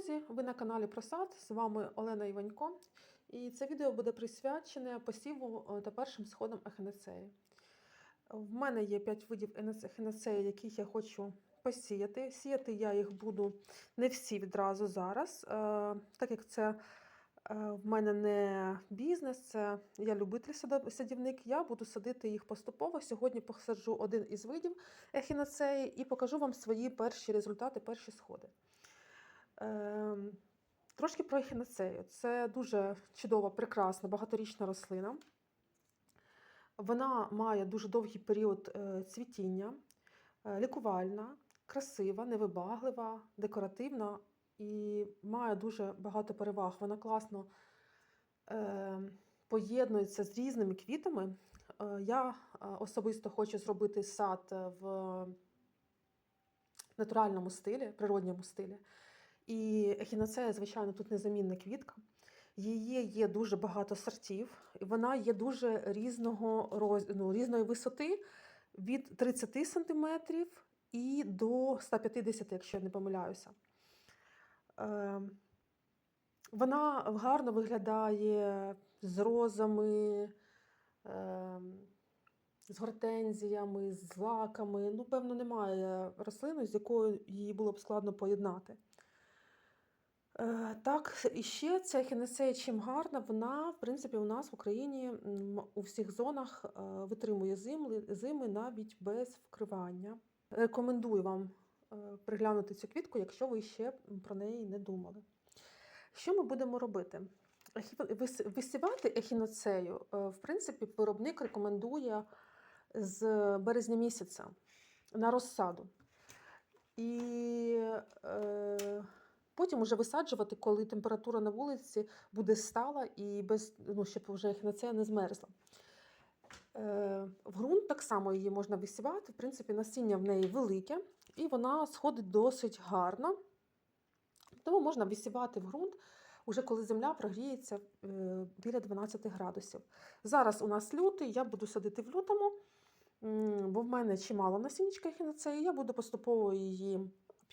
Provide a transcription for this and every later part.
друзі! Ви на каналі Просад. З вами Олена Іванько. І це відео буде присвячене посіву е, та першим сходам ехінацеї. В мене є 5 видів ехінацеї, яких я хочу посіяти. Сіяти я їх буду не всі відразу зараз, е, так як це е, в мене не бізнес, це я любитель садівник. Я буду садити їх поступово. Сьогодні посаджу один із видів ехінацеї і покажу вам свої перші результати, перші сходи. Ем, Трошки про ехінацею. Це дуже чудова, прекрасна, багаторічна рослина. Вона має дуже довгий період е, цвітіння, е, лікувальна, красива, невибаглива, декоративна і має дуже багато переваг. Вона класно е, поєднується з різними квітами. Е, Я особисто хочу зробити сад в натуральному стилі, природньому стилі. І ехінацея, звичайно, тут незамінна квітка. Її є дуже багато сортів, і вона є дуже різного роз... ну, різної висоти від 30 см і до 150, якщо я не помиляюся. Е, Вона гарно виглядає з розами, е, з гортензіями, з злаками. Ну, певно, немає рослини, з якою її було б складно поєднати. Е, Так, і ще ця ехінацея чим гарна, вона, в принципі, у нас в Україні у всіх зонах е, витримує зими, зими навіть без вкривання. Рекомендую вам е, приглянути цю квітку, якщо ви ще про неї не думали. Що ми будемо робити? Висівати ехіноцею, в принципі, виробник рекомендує з березня місяця на розсаду. І е, потім уже висаджувати, коли температура на вулиці буде стала і без, ну, щоб вже ехінацея не змерзла. Е, в ґрунт так само її можна висівати. В принципі, насіння в неї велике, і вона сходить досить гарно. Тому можна висівати в ґрунт, уже коли земля прогріється е, біля 12 градусів. Зараз у нас лютий, я буду садити в лютому, бо в мене чимало насіннячка ехінацеї, я буду поступово її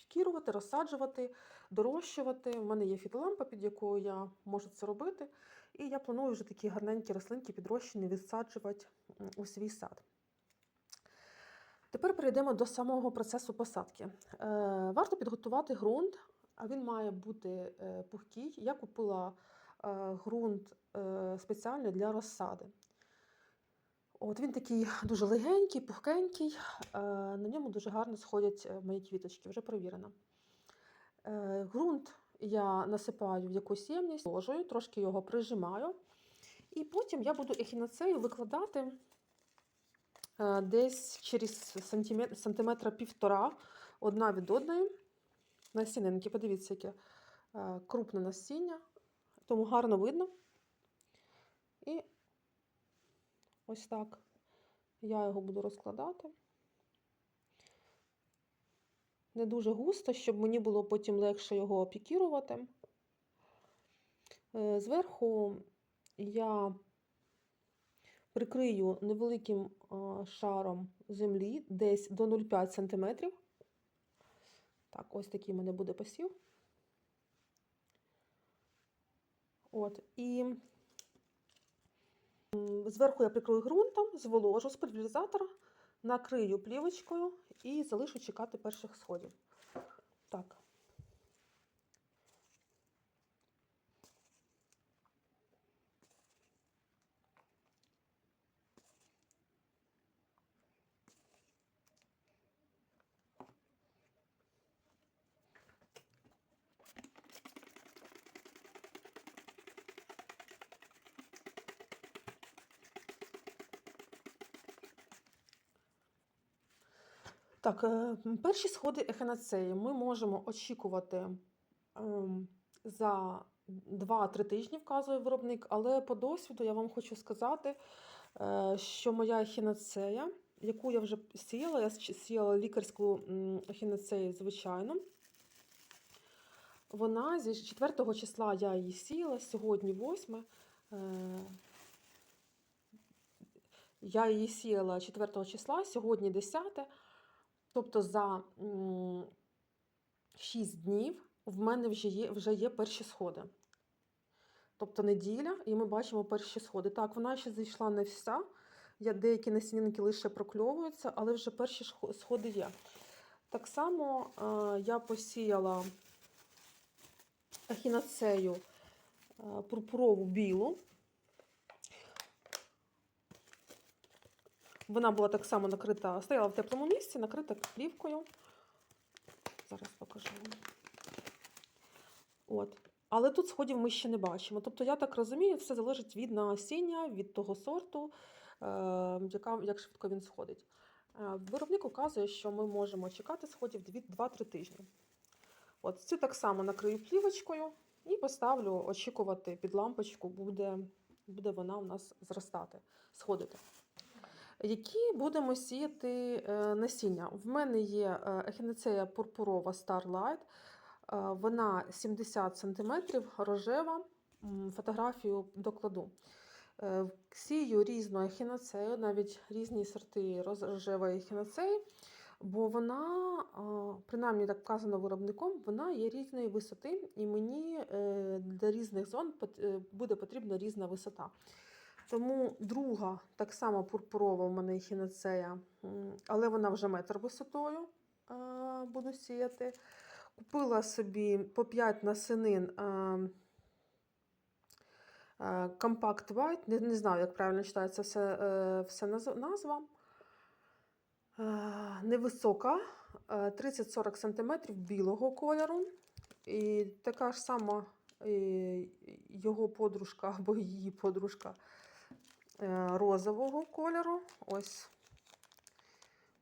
пікірувати, розсаджувати, дорощувати. У мене є фітолампа, під якою я можу це робити. І я планую вже такі гарненькі рослинки підрощені відсаджувати у свій сад. Тепер перейдемо до самого процесу посадки. Е, варто підготувати ґрунт, а він має бути е, пухкий. Я купила е, ґрунт спеціально для розсади. От він такий дуже легенький, пухкенький, е, на ньому дуже гарно сходять е, мої квіточки, вже перевірено. Е, ґрунт я насипаю в якусь ємність, ложую, трошки його прижимаю. І потім я буду ехінацею викладати е, десь через сантиметра півтора одна від одної. Насінинки, подивіться, яке е, крупне насіння, тому гарно видно. І ось так я його буду розкладати. Не дуже густо, щоб мені було потім легше його опікірувати. Е, Зверху я прикрию невеликим шаром землі десь до 0,5 см. Так, ось такий у мене буде посів. От, і зверху я прикрою ґрунтом, зволожу з накрию плівочкою і залишу чекати перших сходів. Так, е, перші сходи ехінацеї ми можемо очікувати ем, за 2-3 тижні, вказує виробник, але по досвіду я вам хочу сказати, е, що моя ехінацея, яку я вже сіяла, я сіяла лікарську ехінацею, звичайно. Вона зі 4 числа я її сіяла, сьогодні 8. Е, Я її сіяла 4 числа, сьогодні 10. Тобто за 6 днів в мене вже є, вже є перші сходи. Тобто неділя, і ми бачимо перші сходи. Так, вона ще зайшла не вся. Я деякі насінинки лише прокльовуються, але вже перші сходи є. Так само е, я посіяла ахінацею е, пурпурову білу. Вона була так само накрита, стояла в теплому місці, накрита плівкою. Зараз покажу. От. Але тут сходів ми ще не бачимо. Тобто, я так розумію, все залежить від насіння, від того сорту, е, як швидко він сходить. Е, Виробник указує, що ми можемо чекати сходів 2-3 тижні. От цю так само накрию плівочкою і поставлю очікувати під лампочку, буде, буде вона у нас зростати, сходити. Які будемо сіяти е, насіння? В мене є е, ехінацея пурпурова Starlight. Е, Вона 70 см, рожева. Фотографію докладу. Сію різну ехінацею, навіть різні сорти рожевої ехінацеї, бо вона, принаймні так вказано виробником, вона є різної висоти, і мені для різних зон буде потрібна різна висота. Тому друга, так само пурпурова у мене ехінацея, але вона вже метр висотою е, буду сіяти. Купила собі по 5 насенин е, е, Compact White, не, не знаю, як правильно читається все, е, все назва. Е, невисока, е, 30-40 см білого кольору. І така ж сама його подружка або її подружка розового кольору. Ось.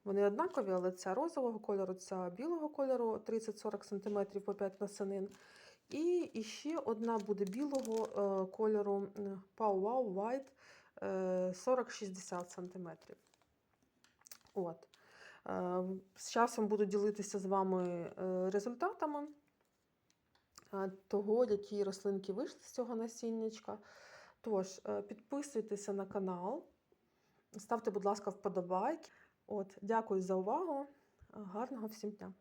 Вони однакові, але ця розового кольору, ця білого кольору 30-40 см по 5 насенин. І іще одна буде білого е, кольору Pow Wow White е, 40-60 см. От. Е, З часом буду ділитися з вами е, результатами е, того, які рослинки вийшли з цього насіннячка. Тож, е, підписуйтеся на канал, ставте, будь ласка, вподобайки. От, дякую за увагу. Гарного всім дня!